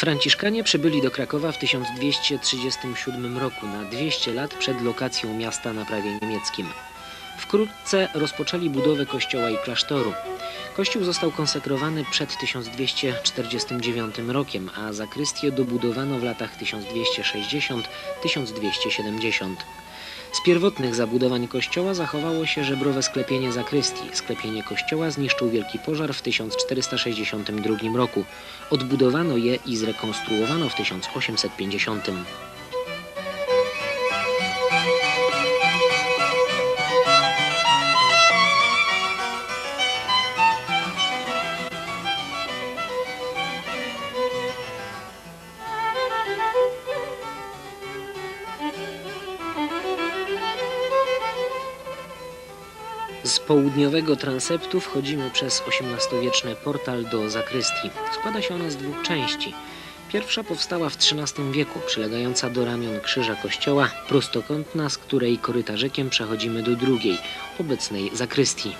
Franciszkanie przybyli do Krakowa w 1237 roku, na 200 lat przed lokacją miasta na prawie niemieckim. Wkrótce rozpoczęli budowę kościoła i klasztoru. Kościół został konsekrowany przed 1249 rokiem, a zakrystię dobudowano w latach 1260-1270. Z pierwotnych zabudowań kościoła zachowało się żebrowe sklepienie zakrystii. Sklepienie kościoła zniszczył wielki pożar w 1462 roku. Odbudowano je i zrekonstruowano w 1850. południowego transeptu wchodzimy przez XVIII-wieczny portal do zakrystii. Składa się ona z dwóch części. Pierwsza powstała w XIII wieku, przylegająca do ramion krzyża kościoła, prostokątna, z której korytarzykiem przechodzimy do drugiej, obecnej zakrystii.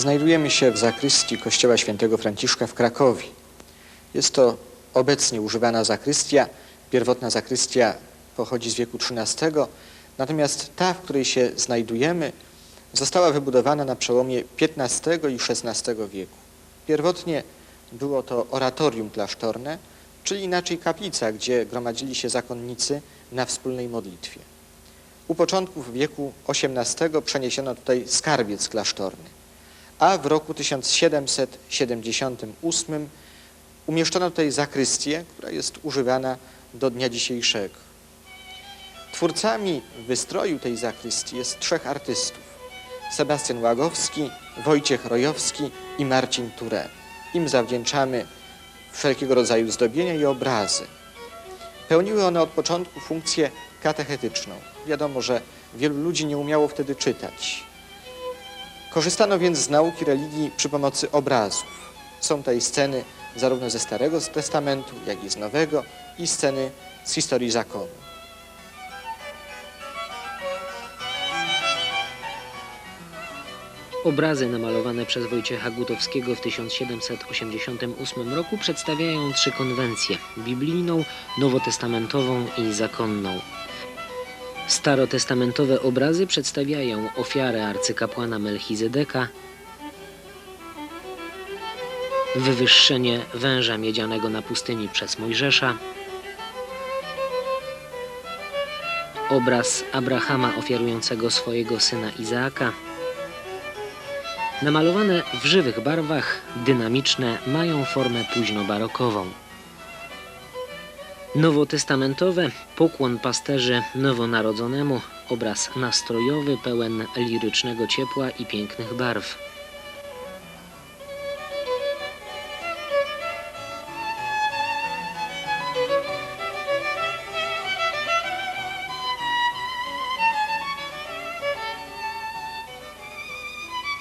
Znajdujemy się w zakrystii kościoła świętego Franciszka w Krakowie. Jest to obecnie używana zakrystia. Pierwotna zakrystia pochodzi z wieku XIII, natomiast ta, w której się znajdujemy, została wybudowana na przełomie XV i XVI wieku. Pierwotnie było to oratorium klasztorne, czyli inaczej kaplica, gdzie gromadzili się zakonnicy na wspólnej modlitwie. U początków wieku XVIII przeniesiono tutaj skarbiec klasztorny a w roku 1778 umieszczono tutaj zakrystię, która jest używana do dnia dzisiejszego. Twórcami wystroju tej zakrystii jest trzech artystów. Sebastian Łagowski, Wojciech Rojowski i Marcin Ture. Im zawdzięczamy wszelkiego rodzaju zdobienia i obrazy. Pełniły one od początku funkcję katechetyczną. Wiadomo, że wielu ludzi nie umiało wtedy czytać. Korzystano więc z nauki religii przy pomocy obrazów. Są tutaj sceny zarówno ze Starego Testamentu, jak i z Nowego i sceny z historii zakonu. Obrazy namalowane przez Wojciecha Gutowskiego w 1788 roku przedstawiają trzy konwencje: biblijną, nowotestamentową i zakonną. Starotestamentowe obrazy przedstawiają ofiarę arcykapłana Melchizedeka, wywyższenie węża miedzianego na pustyni przez Mojżesza, obraz Abrahama ofiarującego swojego syna Izaaka. Namalowane w żywych barwach, dynamiczne, mają formę późnobarokową. Nowotestamentowe pokłon pasterzy nowonarodzonemu, obraz nastrojowy pełen lirycznego ciepła i pięknych barw.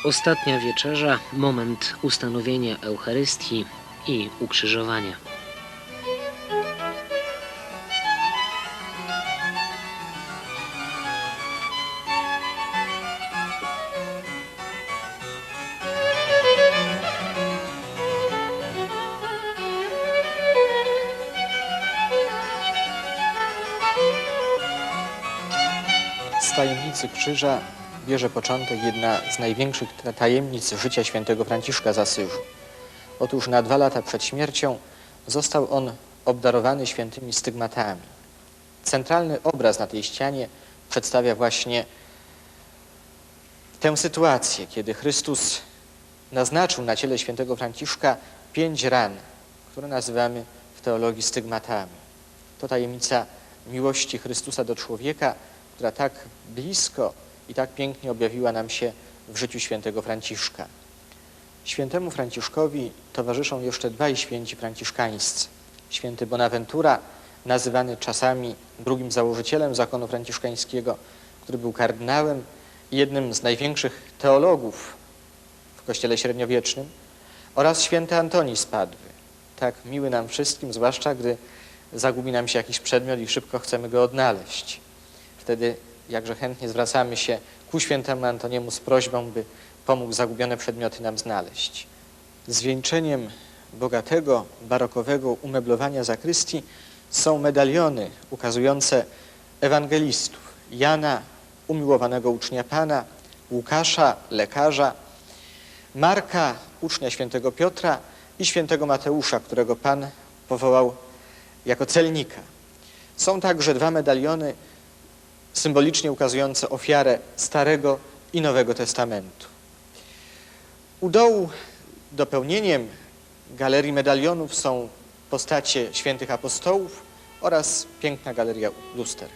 Ostatnia wieczerza, moment ustanowienia Eucharystii i ukrzyżowania. Tajemnicy krzyża bierze początek jedna z największych ta- tajemnic życia świętego Franciszka z Asyżu. Otóż na dwa lata przed śmiercią został on obdarowany świętymi stygmatami. Centralny obraz na tej ścianie przedstawia właśnie tę sytuację, kiedy Chrystus naznaczył na ciele świętego Franciszka pięć ran, które nazywamy w teologii stygmatami. To tajemnica miłości Chrystusa do człowieka, która tak blisko i tak pięknie objawiła nam się w życiu świętego Franciszka. Świętemu Franciszkowi towarzyszą jeszcze dwaj święci franciszkańscy. Święty Bonaventura, nazywany czasami drugim założycielem zakonu franciszkańskiego, który był kardynałem i jednym z największych teologów w kościele średniowiecznym, oraz święty Antoni Spadwy, tak miły nam wszystkim, zwłaszcza gdy zagubi nam się jakiś przedmiot i szybko chcemy go odnaleźć. Wtedy jakże chętnie zwracamy się ku świętemu Antoniemu z prośbą, by pomógł zagubione przedmioty nam znaleźć. Zwieńczeniem bogatego, barokowego umeblowania zakrystii są medaliony ukazujące ewangelistów Jana, umiłowanego ucznia Pana, Łukasza, lekarza, Marka, ucznia świętego Piotra i świętego Mateusza, którego Pan powołał jako celnika. Są także dwa medaliony symbolicznie ukazujące ofiarę Starego i Nowego Testamentu. U dołu dopełnieniem galerii medalionów są postacie świętych apostołów oraz piękna galeria luster.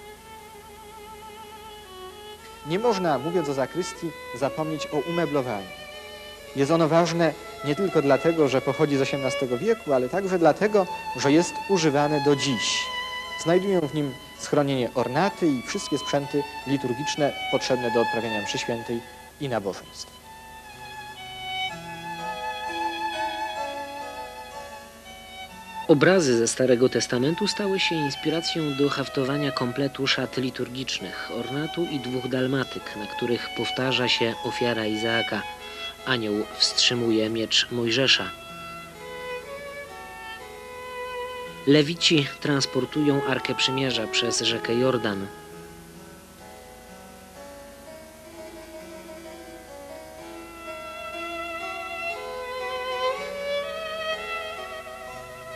Nie można, mówiąc o zakrystii, zapomnieć o umeblowaniu. Jest ono ważne nie tylko dlatego, że pochodzi z XVIII wieku, ale także dlatego, że jest używane do dziś. Znajdują w nim schronienie ornaty i wszystkie sprzęty liturgiczne potrzebne do odprawiania mszy świętej i nabożeństw. Obrazy ze Starego Testamentu stały się inspiracją do haftowania kompletu szat liturgicznych, ornatu i dwóch dalmatyk, na których powtarza się ofiara Izaaka. Anioł wstrzymuje miecz Mojżesza. Lewici transportują Arkę Przymierza przez rzekę Jordan.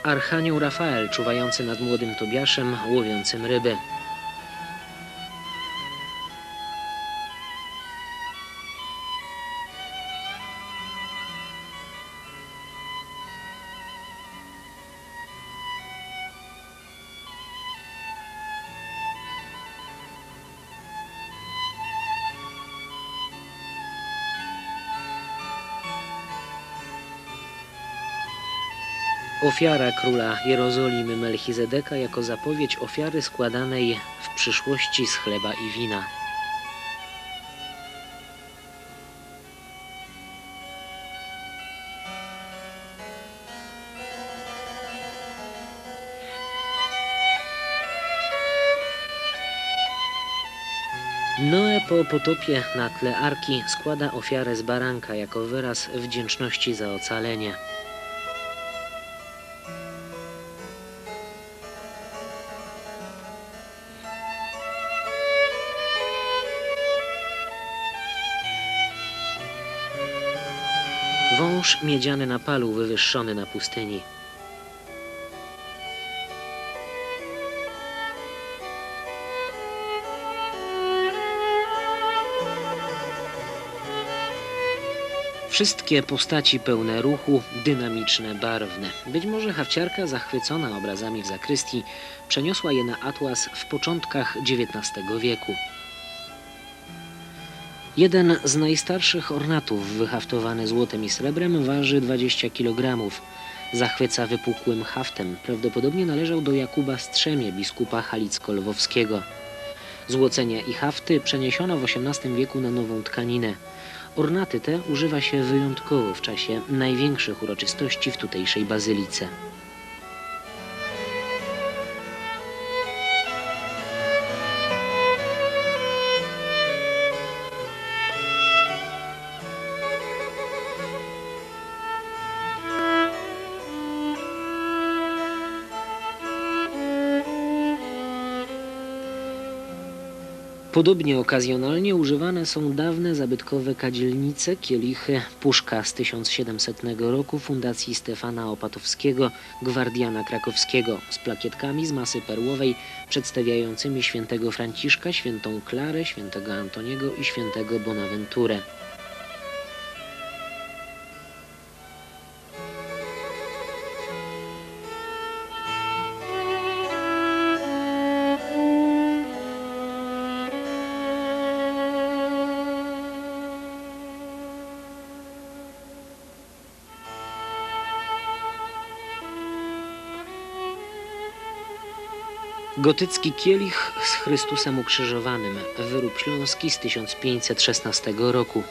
Archanioł Rafael czuwający nad młodym Tobiaszem łowiącym ryby. Ofiara króla Jerozolimy Melchizedeka jako zapowiedź ofiary składanej w przyszłości z chleba i wina. Noe po potopie na tle arki składa ofiarę z baranka jako wyraz wdzięczności za ocalenie. Wąż miedziany na palu wywyższony na pustyni. Wszystkie postaci pełne ruchu, dynamiczne, barwne. Być może hawciarka, zachwycona obrazami w zakrystii, przeniosła je na atlas w początkach XIX wieku. Jeden z najstarszych ornatów, wyhaftowany złotem i srebrem, waży 20 kg. Zachwyca wypukłym haftem. Prawdopodobnie należał do Jakuba Strzemie, biskupa halicko-lwowskiego. Złocenia i hafty przeniesiono w XVIII wieku na nową tkaninę. Ornaty te używa się wyjątkowo w czasie największych uroczystości w tutejszej bazylice. Podobnie okazjonalnie używane są dawne zabytkowe kadzielnice, kielichy, puszka z 1700 roku Fundacji Stefana Opatowskiego, gwardiana krakowskiego z plakietkami z masy perłowej przedstawiającymi świętego Franciszka, świętą Klarę, świętego Antoniego i świętego Bonaventurę. Gotycki kielich z Chrystusem ukrzyżowanym, wyrób śląski z 1516 roku.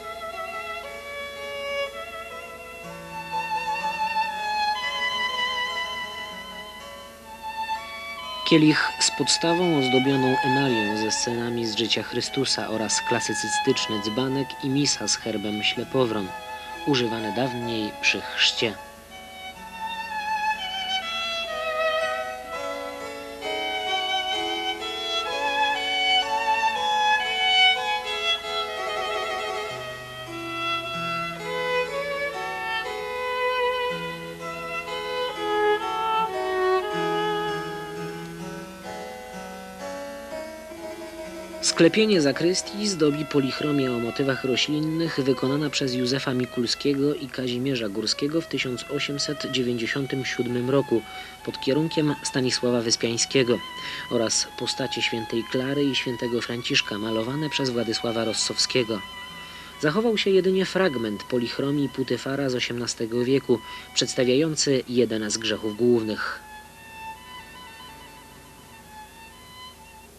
Kielich z podstawą ozdobioną emalią ze scenami z życia Chrystusa oraz klasycystyczny dzbanek i misa z herbem ślepowron, używane dawniej przy chrzcie. Sklepienie zakrystii zdobi polichromia o motywach roślinnych wykonana przez Józefa Mikulskiego i Kazimierza Górskiego w 1897 roku pod kierunkiem Stanisława Wyspiańskiego oraz postacie świętej Klary i świętego Franciszka malowane przez Władysława Rossowskiego. Zachował się jedynie fragment polichromii Putyfara z XVIII wieku, przedstawiający jeden z grzechów głównych.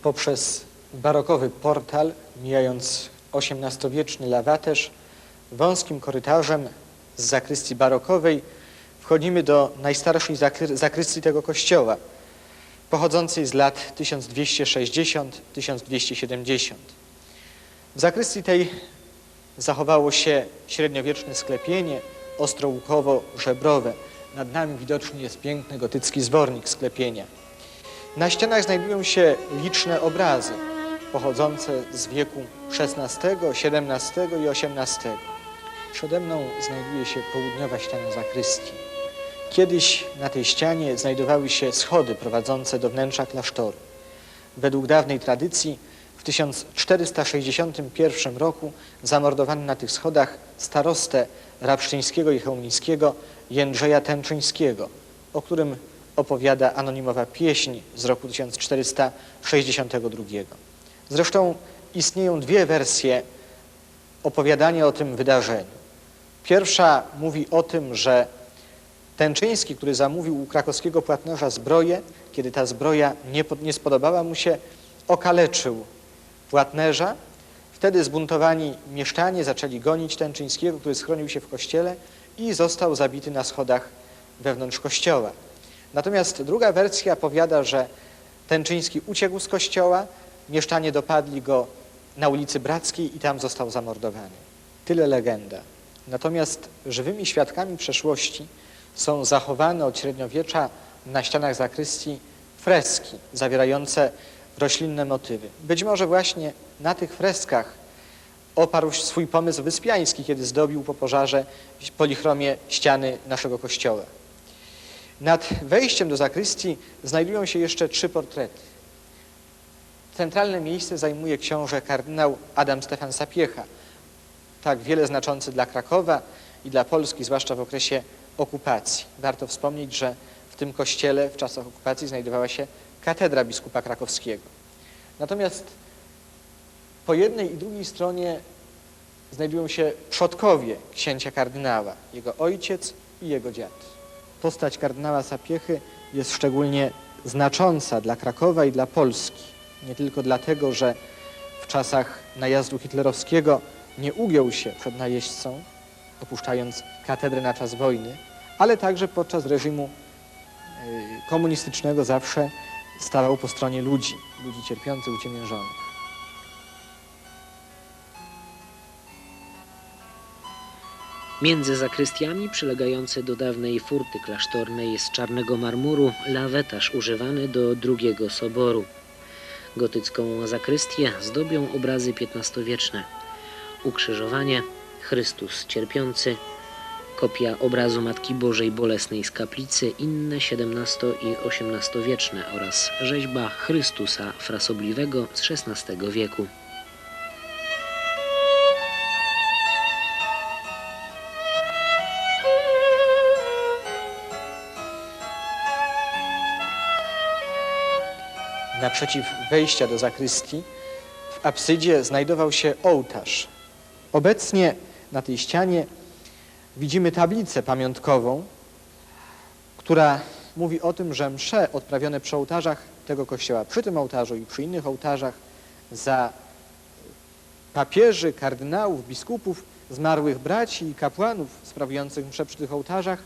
Poprzez barokowy portal, mijając XVIII-wieczny lawaterz, wąskim korytarzem z zakrystii barokowej wchodzimy do najstarszej zakry- zakrystii tego kościoła, pochodzącej z lat 1260-1270. W zakrystii tej zachowało się średniowieczne sklepienie ostrołukowo-żebrowe. Nad nami widoczny jest piękny gotycki zbornik sklepienia. Na ścianach znajdują się liczne obrazy pochodzące z wieku XVI, XVII i XVIII. Przede mną znajduje się południowa ściana zakrystii. Kiedyś na tej ścianie znajdowały się schody prowadzące do wnętrza klasztoru. Według dawnej tradycji w 1461 roku zamordowano na tych schodach starostę Rabsztyńskiego i Chełmińskiego Jędrzeja Tęczyńskiego, o którym opowiada anonimowa pieśń z roku 1462. Zresztą istnieją dwie wersje opowiadania o tym wydarzeniu. Pierwsza mówi o tym, że Tęczyński, który zamówił u krakowskiego płatnerza zbroję, kiedy ta zbroja nie, nie spodobała mu się, okaleczył płatnerza. Wtedy zbuntowani mieszczanie zaczęli gonić Tęczyńskiego, który schronił się w kościele i został zabity na schodach wewnątrz kościoła. Natomiast druga wersja powiada, że Tęczyński uciekł z kościoła, mieszczanie dopadli go na ulicy Brackiej i tam został zamordowany. Tyle legenda. Natomiast żywymi świadkami przeszłości są zachowane od średniowiecza na ścianach zakrystii freski zawierające roślinne motywy. Być może właśnie na tych freskach oparł swój pomysł Wyspiański, kiedy zdobił po pożarze polichromie ściany naszego kościoła. Nad wejściem do zakrystii znajdują się jeszcze trzy portrety. Centralne miejsce zajmuje książę kardynał Adam Stefan Sapiecha, tak wiele znaczący dla Krakowa i dla Polski, zwłaszcza w okresie okupacji. Warto wspomnieć, że w tym kościele w czasach okupacji znajdowała się katedra biskupa krakowskiego. Natomiast po jednej i drugiej stronie znajdują się przodkowie księcia kardynała, jego ojciec i jego dziad. Postać kardynała Sapiechy jest szczególnie znacząca dla Krakowa i dla Polski. Nie tylko dlatego, że w czasach najazdu hitlerowskiego nie ugiął się przed najeźdźcą, opuszczając katedrę na czas wojny, ale także podczas reżimu y, komunistycznego zawsze stawał po stronie ludzi, ludzi cierpiących, uciemiężonych. Między zakrystiami przylegający do dawnej furty klasztornej z czarnego marmuru lawetarz używany do drugiego soboru. Gotycką zakrystię zdobią obrazy XV-wieczne. Ukrzyżowanie, Chrystus cierpiący, kopia obrazu Matki Bożej Bolesnej z kaplicy, inne XVII i XVIII-wieczne oraz rzeźba Chrystusa frasobliwego z XVI wieku. Naprzeciw wejścia do zakrystii w absydzie znajdował się ołtarz. Obecnie na tej ścianie widzimy tablicę pamiątkową, która mówi o tym, że msze odprawione przy ołtarzach tego kościoła, przy tym ołtarzu i przy innych ołtarzach za papieży, kardynałów, biskupów, zmarłych braci i kapłanów sprawujących msze przy tych ołtarzach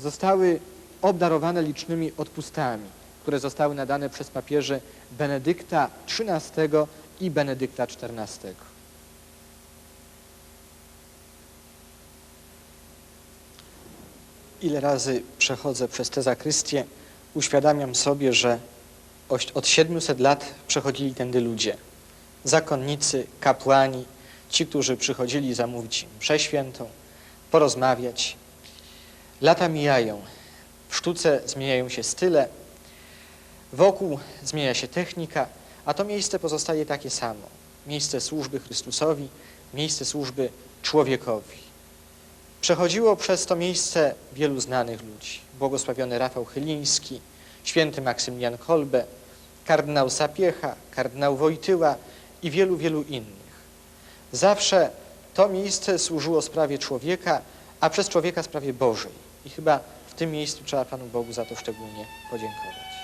zostały obdarowane licznymi odpustami, które zostały nadane przez papieży Benedykta XIII i Benedykta XIV. Ile razy przechodzę przez tę zakrystię, uświadamiam sobie, że od 700 lat przechodzili tędy ludzie. Zakonnicy, kapłani, ci, którzy przychodzili zamówić mszę świętą, porozmawiać. Lata mijają, w sztuce zmieniają się style, wokół zmienia się technika, a to miejsce pozostaje takie samo. Miejsce służby Chrystusowi, miejsce służby człowiekowi. Przechodziło przez to miejsce wielu znanych ludzi. Błogosławiony Rafał Chyliński, święty Maksymilian Kolbe, kardynał Sapiecha, kardynał Wojtyła i wielu, wielu innych. Zawsze to miejsce służyło sprawie człowieka, a przez człowieka sprawie Bożej. I chyba w tym miejscu trzeba Panu Bogu za to szczególnie podziękować.